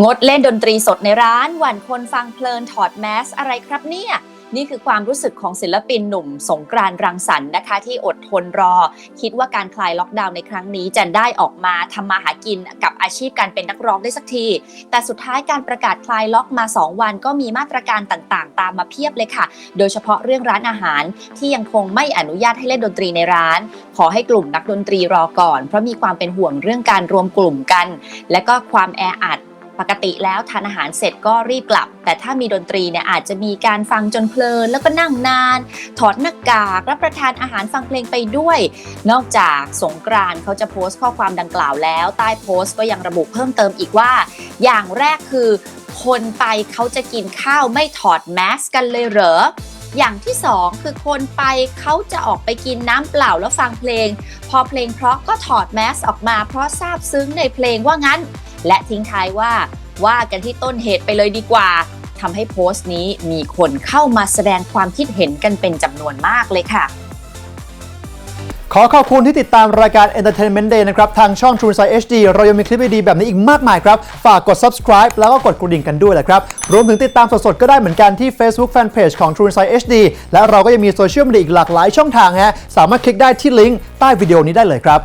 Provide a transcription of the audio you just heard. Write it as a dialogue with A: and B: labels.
A: งดเล่นดนตรีสดในร้าน หวั่นคนฟังเพลินถอดแมสอะไรครับเนี่ยนี่คือความรู้สึกของศิลปินหนุ่มสงกรานต์รังสรรค์นะคะที่อดทนรอ คิดว่าการคลายล็อกดาวน์ในครั้งนี้จะได้ออกมาทำมาหากินกับอาชีพการเป็นนักร้องได้สักที แต่สุดท้ายการประกาศคลายล็อกมา 2 วันก็มีมาตรการต่างๆ ตามมาเพียบเลยค่ะ โดยเฉพาะเรื่องร้านอาหารที่ยังคงไม่อนุญาตให้เล่นดนตรีในร้าน ขอให้กลุ่มนักดนตรีรอก่อน เพราะมีความเป็นห่วงเรื่องการรวมกลุ่มกัน และก็ความแออัด ปกติแล้วทานอาหารเสร็จก็รีบกลับ แต่ถ้ามีดนตรีเนี่ยอาจจะมีการฟังจนเพลิน แล้วก็นั่งนาน ถอดหน้ากากรับประทานอาหารฟังเพลงไปด้วย นอกจากสงกรานต์เขาจะโพสต์ข้อความดังกล่าวแล้ว ใต้โพสต์ก็ยังระบุเพิ่มเติมอีกว่า อย่างแรกคือ คนไปเขาจะกินข้าวไม่ถอดแมสกันเลยเหรออย่างที่สองคือคนไปเขาจะออกไปกินน้ำเปล่าแล้วฟังเพลง พอเพลงเพราะก็ถอดแมสออกมาเพราะซาบซึ้งในเพลงว่างั้น และทิ้งท้ายว่าว่ากันที่ต้นเหตุไปเลยดีกว่าทำให้โพสต์นี้มีคนเข้ามาแสดงความคิดเห็นกันเป็นจำนวนมากเลยค่ะ
B: ขอขอบคุณที่ติดตามรายการ Entertainment Day นะครับ ทางช่อง True Insight HD เรายังมีคลิปดีๆแบบนี้อีกมากมายครับ ฝากกด subscribe แล้วก็กดกระดิ่งกันด้วยแหละครับ รวมถึงติดตามสดๆ ก็ได้เหมือนกันที่ Facebook Fanpage ของ True Insight HD และเราก็ยังมีโซเชียลมีเดียอีกหลากหลายช่องทางฮะสามารถคลิกได้ที่ลิงก์ใต้วิดีโอนี้ได้เลยครับ